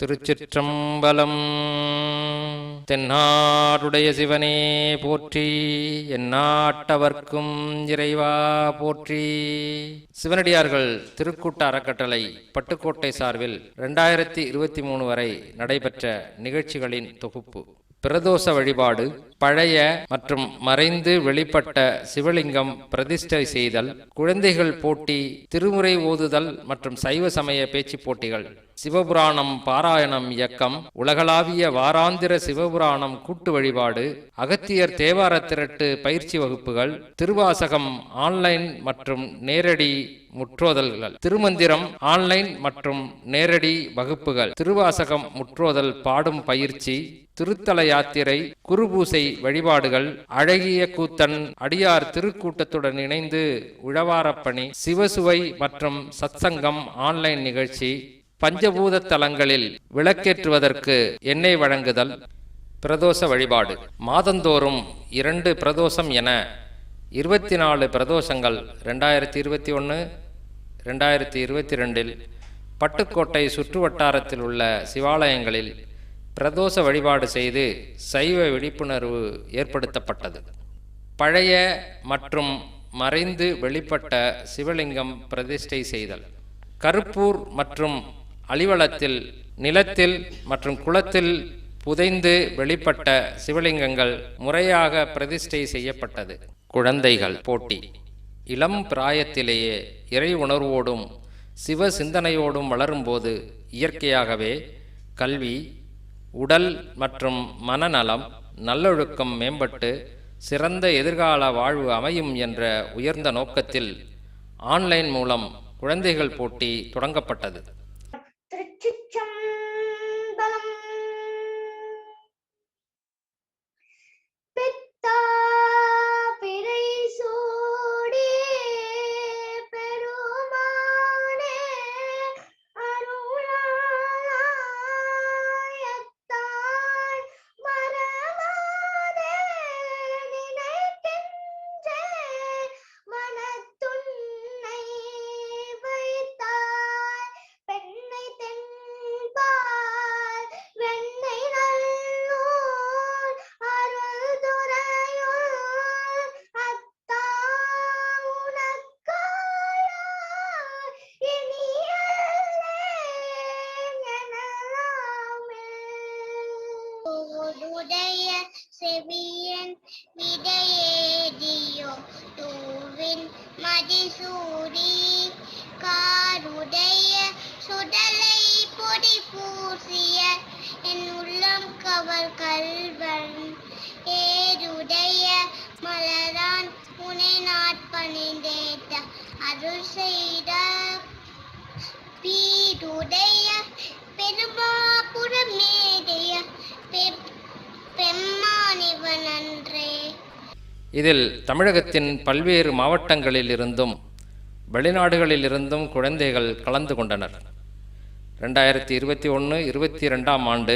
திருச்சிற்றம்பலம். தென்னாடுடைய சிவனே போற்றி எந்நாட்டவர்க்கும் இறைவா போற்றி. சிவனடியார்கள் திருக்கூட்ட அறக்கட்டளை பட்டுக்கோட்டை சார்பில் ரெண்டாயிரத்தி இருபத்தி மூணு வரை நடைபெற்ற நிகழ்ச்சிகளின் தொகுப்பு. பிரதோஷ வழிபாடு பழைய மற்றும் மறைந்து வெளிப்பட்ட சிவலிங்கம் பிரதிஷ்டை செய்தல் குழந்தைகள் போட்டி திருமுறை ஓதுதல் மற்றும் சைவ சமய பேச்சு போட்டிகள் சிவபுராணம் பாராயணம் இயக்கம் உலகளாவிய வாராந்திர சிவபுராணம் கூட்டு வழிபாடு அகத்தியர் தேவார திரட்டு பயிற்சி வகுப்புகள் திருவாசகம் ஆன்லைன் மற்றும் நேரடி முற்றோதல்கள் திருமந்திரம் ஆன்லைன் மற்றும் நேரடி வகுப்புகள் திருவாசகம் முற்றோதல் பாடும் பயிற்சி திருத்தல யாத்திரை குருபூசை வழிபாடுகள் அழகிய கூத்தன் அடியார் திருக்கூட்டத்துடன் இணைந்து உழவாரப்பணி சிவசுவை மற்றும் சத்சங்கம் ஆன்லைன் நிகழ்ச்சி பஞ்சபூத தலங்களில் விளக்கேற்றுவதற்கு எண்ணெய் வழங்குதல் பிரதோஷ வழிபாடு. மாதந்தோறும் இரண்டு பிரதோஷம் என இருபத்தி நாலு பிரதோஷங்கள் ரெண்டாயிரத்தி இருபத்தி ஒன்று ரெண்டாயிரத்தி இருபத்தி ரெண்டில் பட்டுக்கோட்டை சுற்று வட்டாரத்தில் உள்ள சிவாலயங்களில் பிரதோஷ வழிபாடு செய்து சைவ விழிப்புணர்வு ஏற்படுத்தப்பட்டது. பழைய மற்றும் மறைந்து வெளிப்பட்ட சிவலிங்கம் பிரதிஷ்டை செய்தல். கருப்பூர் மற்றும் அழிவளத்தில் நிலத்தில் மற்றும் குளத்தில் புதைந்து வெளிப்பட்ட சிவலிங்கங்கள் முறையாக பிரதிஷ்டை செய்யப்பட்டது. குழந்தைகள் போட்டி. இளம் பிராயத்திலேயே இறை உணர்வோடும் சிவ சிந்தனையோடும் வளரும்போது இயற்கையாகவே கல்வி உடல் மற்றும் மனநலம் நல்லொழுக்கம் மேம்பட்டு சிறந்த எதிர்கால வாழ்வு அமையும் என்ற உயர்ந்த நோக்கத்தில் ஆன்லைன் மூலம் குழந்தைகள் போட்டி தொடங்கப்பட்டது. பூசிய என் உள்ளம் கவர் கல்வன். ஏருடைய மலரான் உனை நாட்பணிந்தேத்த அருள் செய்த பீருடைய பெருமாபுரமேடைய பெ- பெம்மானிவன் அன்றே. இதில் தமிழகத்தின் பல்வேறு மாவட்டங்களில் இருந்தும் வெளிநாடுகளில் இருந்தும் குழந்தைகள் கலந்து கொண்டனர். ரெண்டாயிரத்தி இருபத்தி ஒன்று இருபத்தி ரெண்டாம் ஆண்டு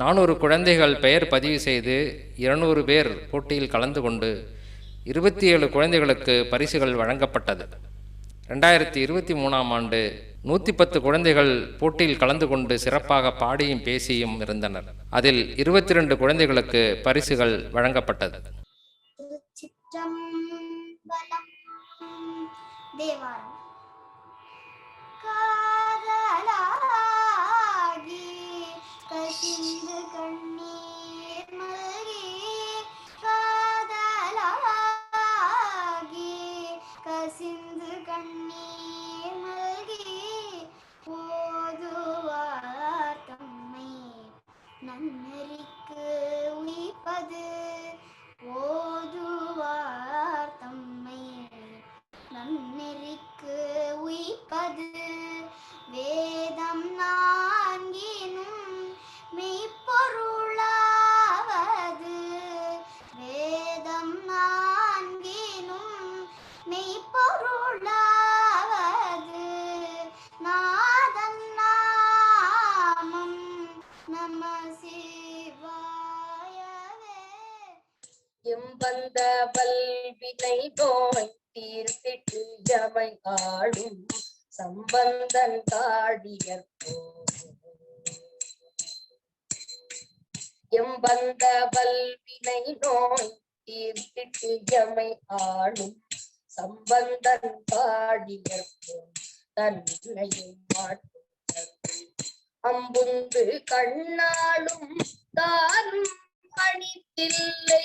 நானூறு குழந்தைகள் பெயர் பதிவு செய்து இருநூறு பேர் போட்டியில் கலந்து கொண்டு இருபத்தி ஏழு குழந்தைகளுக்கு பரிசுகள் வழங்கப்பட்டது. ரெண்டாயிரத்தி இருபத்தி மூணாம் ஆண்டு நூற்றி பத்து குழந்தைகள் போட்டியில் கலந்து கொண்டு சிறப்பாக பாடியும் பேசியும் இருந்தனர். அதில் இருபத்தி ரெண்டு குழந்தைகளுக்கு பரிசுகள் வழங்கப்பட்டது. தேவாரம். കടലാകി കശിന്ത് കണ്ണി தீர்த்திட்டு யமை ஆடும் சம்பந்தன் காடியர் எம்பந்த வல்வினை நோய் தீர்த்திட்டு யமை ஆடும் சம்பந்தன் காடியர் தன்னையும் அம்புந்து கண்ணாலும் தானும் பணித்தில்லை.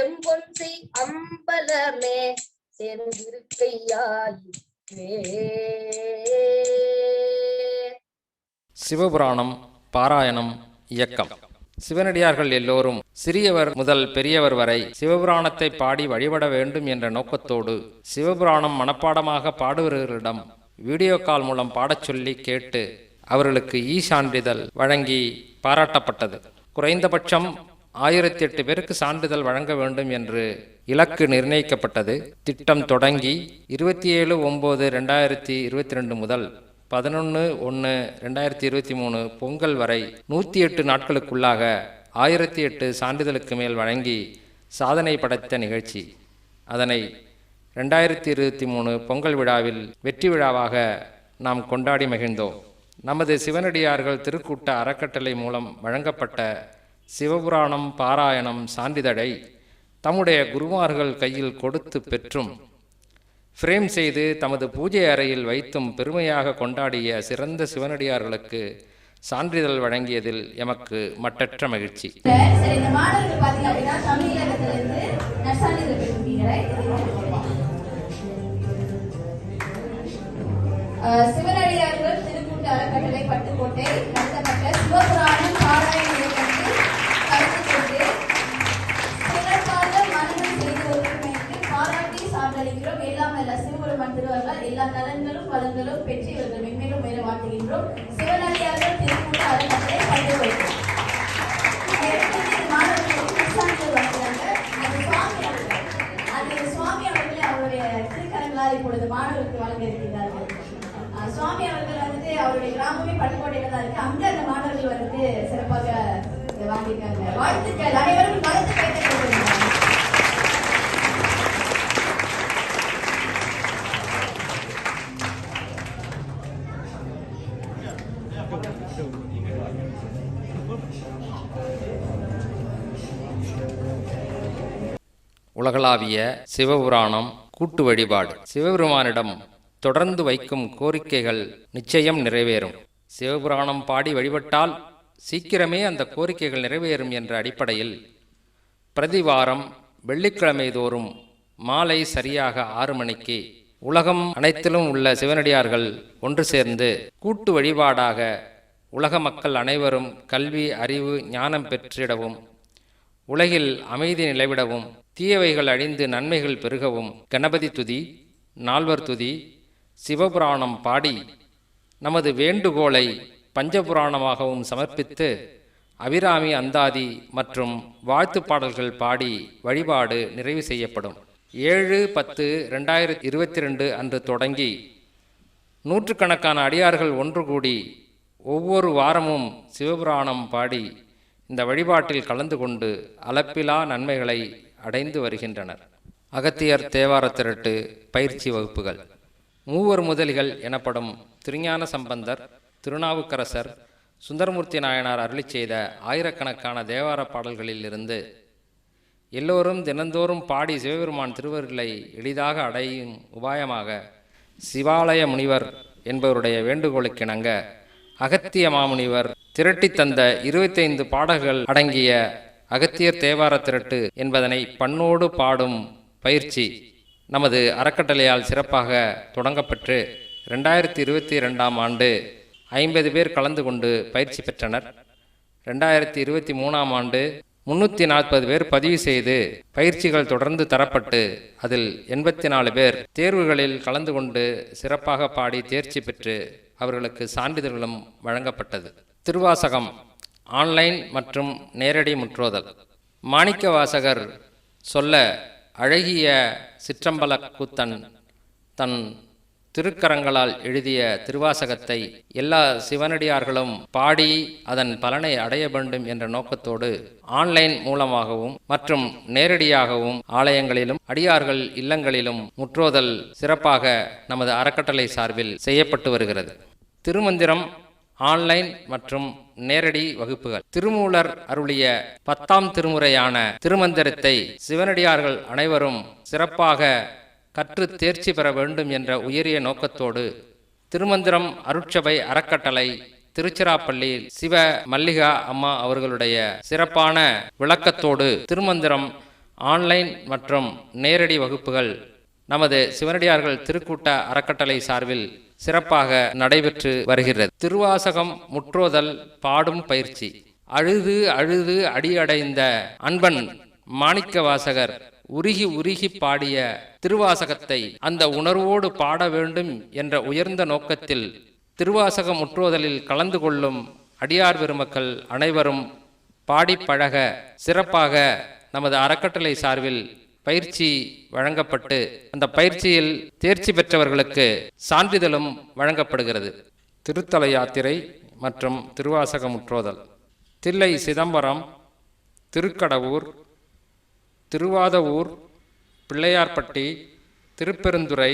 செம்பொன்சை அம்பலமே சிவபுராணம் பாராயணம் இயக்கம். சிவனடியார்கள் எல்லோரும் சிறியவர் முதல் பெரியவர் வரை சிவபுராணத்தை பாடி வழிபட வேண்டும் என்ற நோக்கத்தோடு சிவபுராணம் மனப்பாடமாக பாடுபவர்களிடம் வீடியோ கால் மூலம் பாடச் சொல்லி கேட்டு அவர்களுக்கு ஈ சான்றிதழ் வழங்கி பாராட்டப்பட்டது. குறைந்தபட்சம் ஆயிரத்தி எட்டு பேருக்கு சான்றிதழ் வழங்க வேண்டும் என்று இலக்கு நிர்ணயிக்கப்பட்டது. திட்டம் தொடங்கி இருபத்தி ஏழு ஒம்பது ரெண்டாயிரத்தி இருபத்தி ரெண்டு முதல் பதினொன்று ஒன்று ரெண்டாயிரத்தி இருபத்தி மூணு பொங்கல் வரை நூற்றி எட்டு நாட்களுக்குள்ளாக ஆயிரத்தி எட்டு சான்றிதழுக்கு மேல் வழங்கி சாதனை படைத்த நிகழ்ச்சி. அதனை ரெண்டாயிரத்தி இருபத்தி மூணு பொங்கல் விழாவில் வெற்றி விழாவாக நாம் கொண்டாடி மகிழ்ந்தோம். நமது சிவனடியார்கள் திருக்கூட்ட அறக்கட்டளை மூலம் வழங்கப்பட்ட சிவபுராணம் பாராயணம் சான்றிதழை தம்முடைய குருமார்கள் கையில் கொடுத்து பெற்றும். ஃப்ரேம் செய்து தமது பூஜை அறையில் வைத்தும் பெருமையாக கொண்டாடிய சிறந்த சிவனடியார்களுக்கு சான்றிதழ் வழங்கியதில் எமக்கு மட்டற்ற மகிழ்ச்சி. சிவனடியார்கள் திருக்கூட்ட அறக்கட்டளை பட்டுக்கோட்டை நடத்தப்பட்ட சிவபுராணம் பாராயணம் வாழ்த்துகின்றோம் எல்லாம் நல்ல சிவபெருமான் திருவர்கள் எல்லா நலன்களும் வளங்களும் பெற்று இவர்கள் மென்மேலும் மேல வாழ்த்துகின்றோம். சிவனடியார்கள் திருக்கூட்ட அறக்கட்டளை பட்டுக்கோட்டை சுவாமி அவர்களே. அவருடைய திருக்கரங்களால் இப்பொழுது மாணவர்களுக்கு வழங்க இருக்கிறார்கள் சுவாமி அவர்கள் வந்துட்டு அவருடைய கிராமமே பட்டுக்கோட்டையில தான் இருக்கு. அங்க அந்த மாணவர்கள் வந்துட்டு சிறப்பாக வாங்கியிருக்காங்க. வாழ்த்துக்கள். அனைவரும் வாழ்த்து உலகளாவிய சிவபுராணம் கூட்டு வழிபாடு. சிவபெருமானிடம் தொடர்ந்து வைக்கும் கோரிக்கைகள் நிச்சயம் நிறைவேறும். சிவபுராணம் பாடி வழிபட்டால் சீக்கிரமே அந்த கோரிக்கைகள் நிறைவேறும் என்ற அடிப்படையில் பிரதிவாரம் வெள்ளிக்கிழமை தோறும் மாலை சரியாக ஆறு மணிக்கு உலகம் அனைத்திலும் உள்ள சிவனடியார்கள் ஒன்று சேர்ந்து கூட்டு வழிபாடாக உலக மக்கள் அனைவரும் கல்வி அறிவு ஞானம் பெற்றிடவும் உலகில் அமைதி நிலவிடவும் தீயவைகள் அழிந்து நன்மைகள் பெருகவும். கணபதி துதி நால்வர் துதி சிவபுராணம் பாடி நமது வேண்டுகோளை பஞ்சபுராணமாகவும் சமர்ப்பித்து அபிராமி அந்தாதி மற்றும் வாழ்த்து பாடல்கள் பாடி வழிபாடு நிறைவு செய்யப்படும். ஏழு பத்து ரெண்டாயிரத்தி இருபத்தி ரெண்டு அன்று தொடங்கி நூற்றுக்கணக்கான அடியார்கள் ஒன்று கூடி ஒவ்வொரு வாரமும் சிவபுராணம் பாடி இந்த வழிபாட்டில் கலந்து கொண்டு அளப்பிலா நன்மைகளை அடைந்து வருகின்றனர். அகத்தியர் தேவார திரட்டு பயிற்சி வகுப்புகள். மூவர் முதலிகள் எனப்படும் திருஞான சம்பந்தர் திருநாவுக்கரசர் சுந்தரமூர்த்தி நாயனார் அருளிச் செய்த ஆயிரக்கணக்கான தேவார பாடல்களில் இருந்து எல்லோரும் தினந்தோறும் பாடி சிவபெருமான் திருவருளை எளிதாக அடையும் உபாயமாக சிவாலய முனிவர் என்பவருடைய வேண்டுகோளுக்கிணங்க அகத்திய மாமுனிவர் திரட்டித் தந்த இருபத்தைந்து பாடல்கள் அடங்கிய அகத்தியர் தேவார திரட்டு என்பதனை பண்ணோடு பாடும் பயிற்சி நமது அறக்கட்டளையால் சிறப்பாக தொடங்கப்பெற்று ரெண்டாயிரத்தி இருபத்தி ரெண்டாம் ஆண்டு ஐம்பது பேர் கலந்து கொண்டு பயிற்சி பெற்றனர். ரெண்டாயிரத்தி இருபத்தி மூணாம் ஆண்டு முன்னூற்றி நாற்பது பேர் பதிவு செய்து பயிற்சிகள் தொடர்ந்து தரப்பட்டு அதில் எண்பத்தி நாலு பேர் தேர்வுகளில் கலந்து கொண்டு சிறப்பாக பாடி தேர்ச்சி பெற்று அவர்களுக்கு சான்றிதழ்களும் வழங்கப்பட்டது. திருவாசகம் ஆன்லைன் மற்றும் நேரடி முற்றோதல். மாணிக்க வாசகர் சொல்ல அழகிய சிற்றம்பல கூத்தன் தன் திருக்கரங்களால் எழுதிய திருவாசகத்தை எல்லா சிவனடியார்களும் பாடி அதன் பலனை அடைய வேண்டும் என்ற நோக்கத்தோடு ஆன்லைன் மூலமாகவும் மற்றும் நேரடியாகவும் ஆலயங்களிலும் அடியார்கள் இல்லங்களிலும் முற்றோதல் சிறப்பாக நமது அறக்கட்டளை சார்பில் செய்யப்பட்டு வருகிறது. திருமந்திரம் ஆன்லைன் மற்றும் நேரடி வகுப்புகள். திருமூலர் அருளிய பத்தாம் திருமுறையான திருமந்திரத்தை சிவனடியார்கள் அனைவரும் சிறப்பாக கற்று தேர்ச்சி பெற வேண்டும் என்ற உயரிய நோக்கத்தோடு திருமந்திரம் அருட்சபை அறக்கட்டளை திருச்சிராப்பள்ளியில் சிவ மல்லிகா அம்மா அவர்களுடைய சிறப்பான விளக்கத்தோடு திருமந்திரம் ஆன்லைன் மற்றும் நேரடி வகுப்புகள் நமது சிவனடியார்கள் திருக்கூட்ட அறக்கட்டளை சார்பில் சிறப்பாக நடைபெற்று வருகிறது. திருவாசகம் முற்றோதல் பாடும் பயிற்சி. அழுது அழுது அடியடைந்த அன்பன் மாணிக்க வாசகர் உருகி உருகி பாடிய திருவாசகத்தை அந்த உணர்வோடு பாட வேண்டும் என்ற உயர்ந்த நோக்கத்தில் திருவாசக முற்றோதலில் கலந்து கொள்ளும் அடியார் பெருமக்கள் அனைவரும் பாடி பழக சிறப்பாக நமது அறக்கட்டளை சார்பில் பயிற்சி வழங்கப்பட்டு அந்த பயிற்சியில் தேர்ச்சி பெற்றவர்களுக்கு சான்றிதழும் வழங்கப்படுகிறது. திருத்தல யாத்திரை மற்றும் திருவாசகமுற்றோதல். தில்லை சிதம்பரம் திருக்கடவூர் திருவாதவூர் பிள்ளையார்பட்டி திருப்பெருந்துறை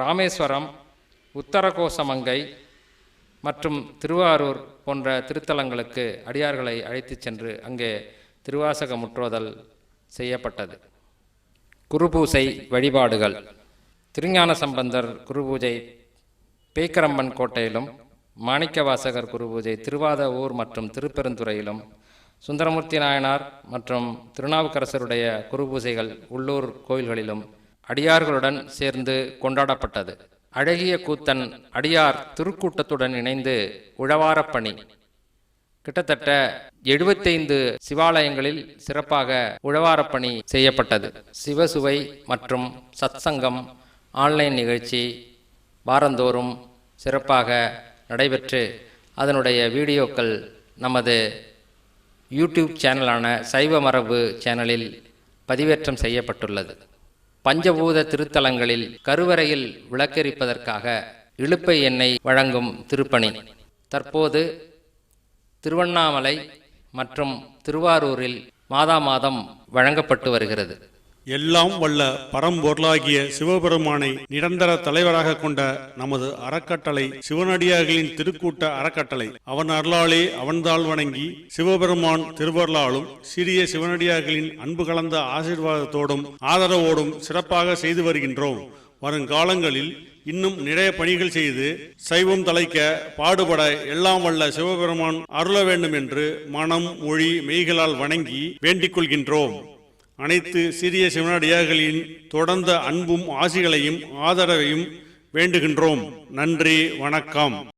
ராமேஸ்வரம் உத்தரகோசமங்கை மற்றும் திருவாரூர் போன்ற திருத்தலங்களுக்கு அடியார்களை அழைத்துச் சென்று அங்கே திருவாசக முற்றோதல் செய்யப்பட்டது. குருபூசை வழிபாடுகள். திருஞான சம்பந்தர் குருபூஜை பேக்கரம்பன் கோட்டையிலும் மாணிக்கவாசகர் குருபூஜை திருவாத ஊர் மற்றும் திருப்பெருந்துறையிலும் சுந்தரமூர்த்தி நாயனார் மற்றும் திருநாவுக்கரசருடைய குருபூசைகள் உள்ளூர் கோயில்களிலும் அடியார்களுடன் சேர்ந்து கொண்டாடப்பட்டது. அழகிய கூத்தன் அடியார் திருக்கூட்டத்துடன் இணைந்து உழவாரப்பணி. கிட்டத்தட்ட எழுபத்தைந்து சிவாலயங்களில் சிறப்பாக உழவாரப்பணி செய்யப்பட்டது. சிவசுவை மற்றும் சத்சங்கம் ஆன்லைன் நிகழ்ச்சி வாரந்தோறும் சிறப்பாக நடைபெற்று அதனுடைய வீடியோக்கள் நமது யூடியூப் சேனலான சைவ மரபு சேனலில் பதிவேற்றம் செய்யப்பட்டுள்ளது. பஞ்சபூத திருத்தலங்களில் கருவறையில் விளக்கெரிப்பதற்காக இழுப்பை எண்ணெய் வழங்கும் திருப்பணி. தற்போது திருவண்ணாமலை மற்றும் திருவாரூரில் மாதா மாதம் வழங்கப்பட்டு வருகிறது. எல்லாம் வல்ல பரம்பொருளாகிய சிவபெருமானை நிரந்தர தலைவராக கொண்ட நமது அறக்கட்டளை சிவனடியார்களின் திருக்கூட்ட அறக்கட்டளை. அவன் அருளாலே அவன்தாள் வணங்கி சிவபெருமான் திருவருளாலும் சிறிய சிவனடியார்களின் அன்பு கலந்த ஆசீர்வாதத்தோடும் ஆதரவோடும் சிறப்பாக செய்து வருகின்றோம். வருங்காலங்களில் இன்னும் நிறைய பணிகள் செய்து சைவம் தலைக்க பாடுபட எல்லாம் வல்ல சிவபெருமான் அருள வேண்டும் என்று மனம் மொழி மெய்களால் வணங்கி வேண்டிக் கொள்கின்றோம். அனைத்து சிறிய சிவனடியார்களின் தொடர்ந்த அன்பும் ஆசிகளையும் ஆதரவையும் வேண்டுகின்றோம். நன்றி வணக்கம்.